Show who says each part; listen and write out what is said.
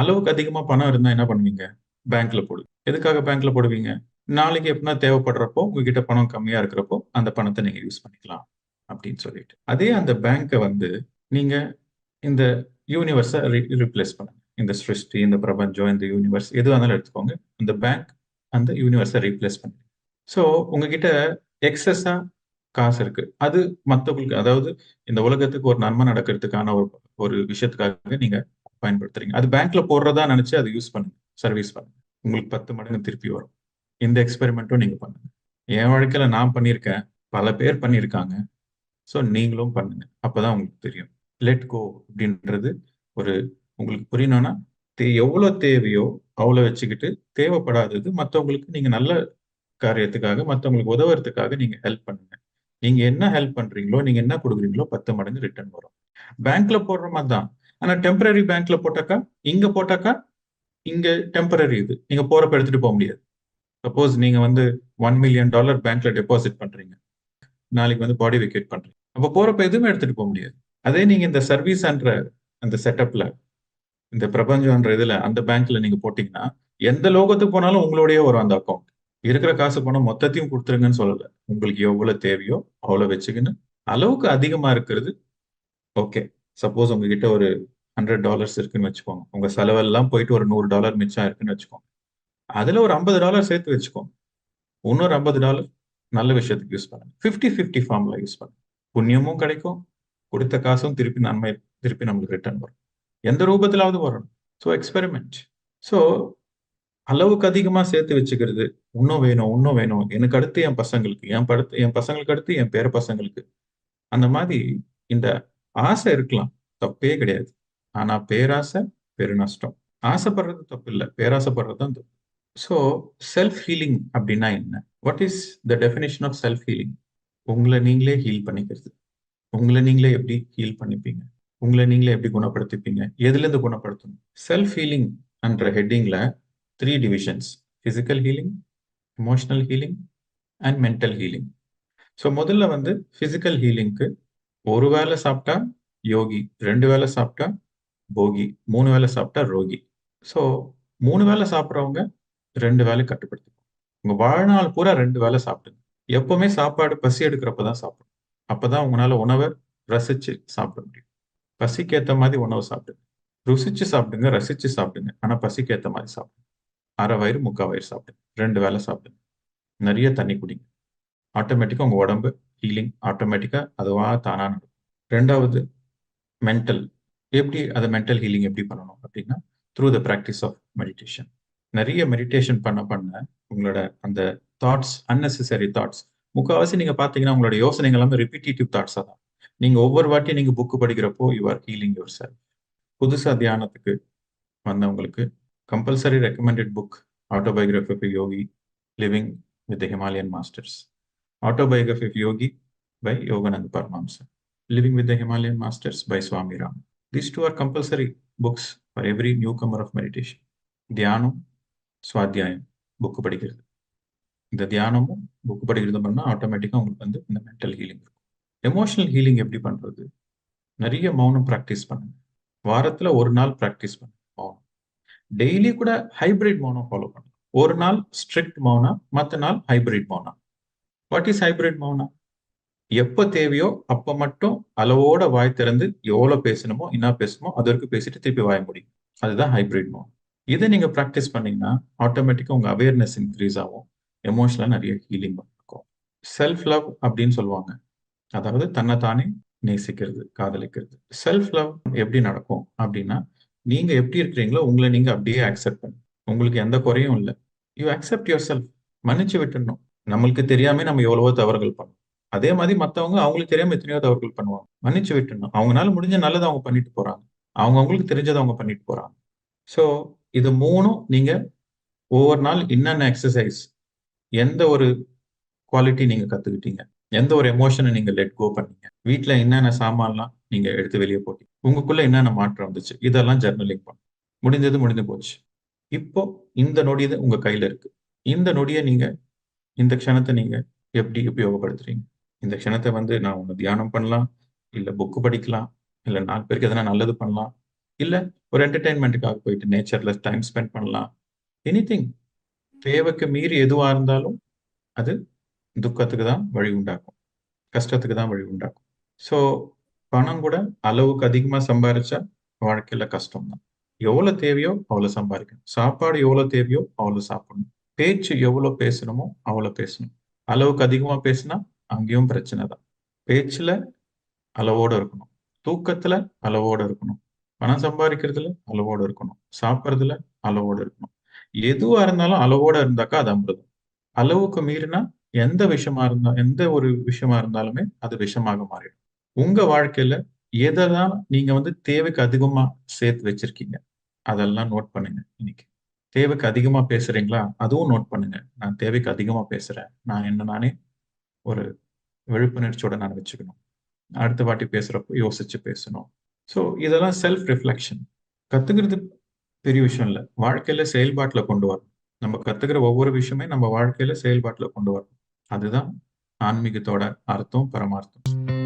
Speaker 1: அளவுக்கு அதிகமா பணம் இருந்தா என்ன பண்ணுவீங்க? பேங்க்ல போடு. எதுக்காக பேங்க்ல போடுவீங்க? நாளைக்கு எப்படின்னா தேவைப்படுறப்போ உங்ககிட்ட பணம் கம்மியா இருக்கிறப்போ அந்த பணத்தை நீங்க யூஸ் பண்ணிக்கலாம் அப்படின்னு சொல்லிட்டு. அதே அந்த பேங்க்கை வந்து நீங்க இந்த யூனிவர்ஸை ரிப்ளேஸ் பண்ணுங்க. இந்த சிருஷ்டி இந்த பிரபஞ்சம் இந்த யூனிவர்ஸ் எதுவாக இருந்தாலும் எடுத்துக்கோங்க. அந்த பேங்க் அந்த யூனிவர்ஸை ரீப்ளேஸ் பண்ணுங்க. ஸோ உங்ககிட்ட எக்ஸஸா காசு இருக்கு. அது மற்றவங்களுக்கு அதாவது இந்த உலகத்துக்கு ஒரு நன்மை நடக்கிறதுக்கான ஒரு ஒரு விஷயத்துக்காக நீங்க பயன்படுத்துறீங்க. அது பேங்க்ல போடுறதா நினைச்சு அதை யூஸ் பண்ணுங்க. சர்வீஸ் பண்ணுங்க. உங்களுக்கு பத்து மடங்கு திருப்பி வரும். இந்த எக்ஸ்பெரிமெண்ட்டும் நீங்க பண்ணுங்க. என் வாழ்க்கையில நான் பண்ணியிருக்கேன். பல பேர் பண்ணியிருக்காங்க. ஸோ நீங்களும் பண்ணுங்க. அப்பதான் உங்களுக்கு தெரியும். லெட் கோ அப்படின்றது ஒரு உங்களுக்கு புரியணும்னா தே எவ்வளோ தேவையோ அவ்வளோ வச்சுக்கிட்டு தேவைப்படாதது மற்றவங்களுக்கு நீங்கள் நல்ல காரியத்துக்காக மற்றவங்களுக்கு உதவுறதுக்காக நீங்க ஹெல்ப் பண்ணுங்க. நீங்கள் என்ன ஹெல்ப் பண்ணுறீங்களோ நீங்கள் என்ன கொடுக்குறீங்களோ பத்து மடங்கு ரிட்டர்ன் வரும். பேங்க்ல போடுற மாதிரி தான். ஆனா டெம்பரரி பேங்க்ல போட்டாக்கா இங்க போட்டாக்கா இங்க டெம்பரரி இது. நீங்க போறப்ப எடுத்துட்டு போக முடியாது. சப்போஸ் நீங்க வந்து ஒன் மில்லியன் டாலர் பேங்க்ல டெபாசிட் பண்றீங்க. நாளைக்கு வந்து பாடி வெக்கேட் பண்றீங்க. அப்ப போறப்ப எதுவுமே எடுத்துட்டு போக முடியாது. அதே நீங்க இந்த சர்வீஸ் என்ற அந்த செட்டப்ல இந்த பிரபஞ்சம்ன்ற இதுல அந்த பேங்க்ல நீங்க போட்டீங்கன்னா எந்த லோகத்துக்கு போனாலும் உங்களுடைய வரும் அந்த அக்கௌண்ட் இருக்கிற காசு பணம் மொத்தத்தையும் கொடுத்துருங்கன்னு சொல்லல. உங்களுக்கு எவ்வளவு தேவையோ அவ்வளவு வச்சுக்கின்னு அளவுக்கு அதிகமா இருக்கிறது ஓகே சப்போஸ் உங்ககிட்ட ஒரு ஹண்ட்ரட் டாலர்ஸ் இருக்குன்னு வச்சுக்கோங்க. உங்க செலவெல்லாம் போயிட்டு ஒரு நூறு டாலர் மிச்சம் இருக்குன்னு வச்சுக்கோங்க. அதுல ஒரு ஐம்பது டாலர் சேர்த்து வச்சுக்கோங்க. இன்னொரு ஐம்பது டாலர் நல்ல விஷயத்துக்கு யூஸ் பண்ணுங்க. ஃபிஃப்டி ஃபிஃப்டி ஃபார்ம்ல யூஸ் பண்ணுங்க. புண்ணியமும் கிடைக்கும். கொடுத்த காசும் திருப்பி நன்மை திருப்பி நம்மளுக்கு ரிட்டர்ன் வரும். எந்த ரூபத்திலாவது வரணும் ஸோ எக்ஸ்பெரிமெண்ட் ஸோ அளவுக்கு அதிகமா சேர்த்து வச்சுக்கிறது. இன்னும் வேணும் இன்னும் வேணும். எனக்கு அடுத்து என் பசங்களுக்கு என் படுத்து என் பசங்களுக்கு அடுத்து என் பேர பசங்களுக்கு. அந்த மாதிரி இந்த ஆசை இருக்கலாம். தப்பே கிடையாது. ஆனா பேராசை பெருநஷ்டம். ஆசைப்படுறது தப்பு இல்லை பேராசைப்படுறது தான் தப்பு. ஸோ செல்ஃப் ஹீலிங் அப்படின்னா என்ன? What is the definition of self healing உங்களை நீங்களே ஹீல் பண்ணிக்கிறது. உங்களை நீங்களே எப்படி ஹீல் பண்ணிப்பீங்க? உங்களை நீங்களே எப்படி குணப்படுத்திப்பீங்க? எதுலேருந்து குணப்படுத்தணும்? செல்ஃப் ஹீலிங் என்ற ஹெட்டிங்கில் three divisions physical healing emotional healing and mental healing so முதல்ல வந்து ஃபிசிக்கல் ஹீலிங்க்கு ஒரு வேளை சாப்பிட்டா யோகி ரெண்டு வேளை சாப்பிட்டா போகி மூணு வேளை சாப்பிட்டா ரோகி. ஸோ மூணு வேளை சாப்பிட்றவங்க ரெண்டு வேலை கட்டுப்படுத்திக்கணும். உங்க வாழ்நாள் பூரா ரெண்டு வேளை சாப்பிடுங்க. எப்பவுமே சாப்பாடு பசி எடுக்கிறப்ப தான் சாப்பிடும் அப்பதான் உங்களால உணவை ரசிச்சு சாப்பிட முடியும். பசிக்கு ஏத்த மாதிரி உணவு சாப்பிடுங்க. ருசிச்சு சாப்பிடுங்க ரசிச்சு சாப்பிடுங்க. ஆனா பசிக்கு ஏத்த மாதிரி சாப்பிடுங்க. அரை வயிறு முக்கால் வயிறு சாப்பிடுங்க. ரெண்டு வேளை சாப்பிடுங்க. நிறைய தண்ணி குடிங்க. ஆட்டோமேட்டிக்காக உங்கள் உடம்பு ஹீலிங் ஆட்டோமேட்டிக்காக அதுவாக தானாக நடக்கும். ரெண்டாவது மென்டல் எப்படி அதை மென்டல் ஹீலிங் எப்படி பண்ணணும் அப்படின்னா through the practice of meditation நிறைய மெடிடேஷன் பண்ண பண்ண உங்களோட அந்த தாட்ஸ் அன்னெசரி தாட்ஸ் முக்கால்வாசி நீங்கள் பார்த்தீங்கன்னா உங்களோட யோசனைகள் எல்லாமே ரிப்பீட்டேட்டிவ் தாட்ஸாக தான். நீங்கள் ஒவ்வொரு வாட்டியும் நீங்கள் புக் படிக்கிறப்போ you are healing your self புதுசாக தியானத்துக்கு வந்தவங்களுக்கு compulsory recommended book autobiography yogi living with Himalayan masters autobiography of yogi by Yogananda Paramahamsa living with Himalayan masters by Swami Rama these two are compulsory books for every newcomer of meditation தியானம் சுவாத்தியாயம் book படிக்கிறது இந்த தியானமும் book படிக்கிறது பண்ணால் ஆட்டோமேட்டிக்காக உங்களுக்கு வந்து இந்த மென்டல் ஹீலிங் இருக்கும். எமோஷனல் ஹீலிங் எப்படி பண்ணுறது நிறைய மௌனம் ப்ராக்டிஸ் பண்ணுங்க. வாரத்தில் ஒரு நாள் ப்ராக்டிஸ் பண்ணுங்க. மௌனம். டெய்லி கூட ஹைபிரிட் மௌனம் ஃபாலோ பண்ணுங்க. ஒரு நாள் ஸ்ட்ரிக்ட் மௌனம் மற்ற நாள் ஹைபிரிட் மௌனம் வாட் இஸ் ஹைபிரிட் மௌனம்? எப்ப தேவையோ அப்ப மட்டும் அளவோட வாய் திறந்து எவ்வளவு பேசணுமோ என்ன பேசணுமோ அது வரைக்கும் பேசிட்டு திருப்பி வாய முடியும் அதுதான் ஹைபிரிட் மௌனம். இதை நீங்க ப்ராக்டிஸ் பண்ணீங்கன்னா ஆட்டோமேட்டிக்கா உங்க அவேர்னஸ் இன்க்ரீஸ் ஆகும். எமோஷனலா நிறைய ஹீலிங் இருக்கும். செல்ஃப் லவ் அப்படின்னு சொல்லுவாங்க. அதாவது தன்னைத்தானே நேசிக்கிறது காதலிக்கிறது. செல்ஃப் லவ் எப்படி நடக்கும் அப்படின்னா நீங்க எப்படி இருக்கிறீங்களோ உங்களை நீங்க அப்படியே அக்செப்ட் பண்ணு. உங்களுக்கு எந்த குறையும் இல்லை. யூ அக்செப்ட் யுவர் செல்ஃப் மன்னிச்சு விட்டுடணும். நம்மளுக்கு தெரியாம நம்ம எவ்வளவோ தவறுகள் பண்ணோம். அதே மாதிரி மற்றவங்க அவங்களுக்கு தெரியாம எத்தனையோ தவறுகள் பண்ணுவாங்க. மன்னிச்சு விட்டுணும் அவங்களால முடிஞ்ச நல்லதை அவங்க பண்ணிட்டு போறாங்க. அவங்க அவங்களுக்கு தெரிஞ்சதை அவங்க பண்ணிட்டு போறாங்க. ஸோ இது மூணும் நீங்க ஒவ்வொரு நாள் என்னென்ன எக்ஸசைஸ் எந்த ஒரு குவாலிட்டி நீங்க கத்துக்கிட்டீங்க? எந்த ஒரு எமோஷனை நீங்க லெட் கோ பண்ணீங்க? வீட்டுல என்னென்ன சாமான்லாம் நீங்க எடுத்து வெளியே போட்டீங்க? உங்களுக்குள்ள என்னென்ன மாற்றம் வந்துச்சு? இதெல்லாம் ஜர்னலிங் பண்ணும் முடிஞ்சது முடிஞ்சு போச்சு. இப்போ இந்த நொடி உங்க கையில இருக்கு. இந்த நொடியை நீங்க இந்த க்ஷணத்தை நீங்க எப்படி உபயோகப்படுத்துறீங்க? இந்த க்ஷணத்தை வந்து நான் ஒன்று தியானம் பண்ணலாம் இல்லை புக்கு படிக்கலாம் இல்லை நாலு பேருக்கு எதனா நல்லது பண்ணலாம் இல்ல ஒரு என்டர்டைன்மெண்ட்டுக்காக போயிட்டு நேச்சர்ல டைம் ஸ்பெண்ட் பண்ணலாம். எனிதிங் தேவைக்கு மீறி எதுவா இருந்தாலும் அது துக்கத்துக்கு தான் வழி உண்டாக்கும். கஷ்டத்துக்கு தான் வழி உண்டாக்கும். ஸோ பணம் கூட அளவுக்கு அதிகமாக சம்பாரிச்சா வாழ்க்கையில் கஷ்டம் தான் எவ்வளோ தேவையோ அவ்வளோ சம்பாதிக்கணும். சாப்பாடு எவ்வளோ தேவையோ அவ்வளோ சாப்பிடணும். பேச்சு எவ்வளவு பேசணுமோ அவ்வளவு பேசணும். அளவுக்கு அதிகமா பேசினா அங்கேயும் பிரச்சனை தான். பேச்சுல அளவோட இருக்கணும். தூக்கத்துல அளவோட இருக்கணும். பணம் சம்பாதிக்கிறதுல அளவோட இருக்கணும். சாப்பிட்றதுல அளவோட இருக்கணும். எதுவா இருந்தாலும் அளவோட இருந்தாக்கா அது அமிர்தம். அளவுக்கு மீறினா எந்த விஷயமா இருந்தா எந்த ஒரு விஷயமா இருந்தாலுமே அது விஷமாக மாறிடும். உங்க வாழ்க்கையில தான் நீங்க வந்து தேவைக்கு அதிகமா சேர்த்து வச்சிருக்கீங்க? அதெல்லாம் நோட் பண்ணுங்க இன்னைக்கு. தேவைக்கு அதிகமா பேசுறீங்களா? அதுவும் நோட் பண்ணுங்க. நான் தேவைக்கு அதிகமா பேசுறேன். நான் என்ன நானே ஒரு விழிப்புணர்ச்சியோட நான் வச்சுக்கணும். அடுத்த வாட்டி பேசுறப்போ யோசிச்சு பேசணும். ஸோ இதெல்லாம் செல்ஃப் ரிஃப்ளெக்ஷன் கத்துக்கிறது பெரிய விஷயம் இல்லை. வாழ்க்கையில செயல்பாட்டுல கொண்டு வரணும். நம்ம கத்துக்கிற ஒவ்வொரு விஷயமே நம்ம வாழ்க்கையில செயல்பாட்டுல கொண்டு வரணும். அதுதான் ஆன்மீகத்தோட அர்த்தம் பரமார்த்தம்.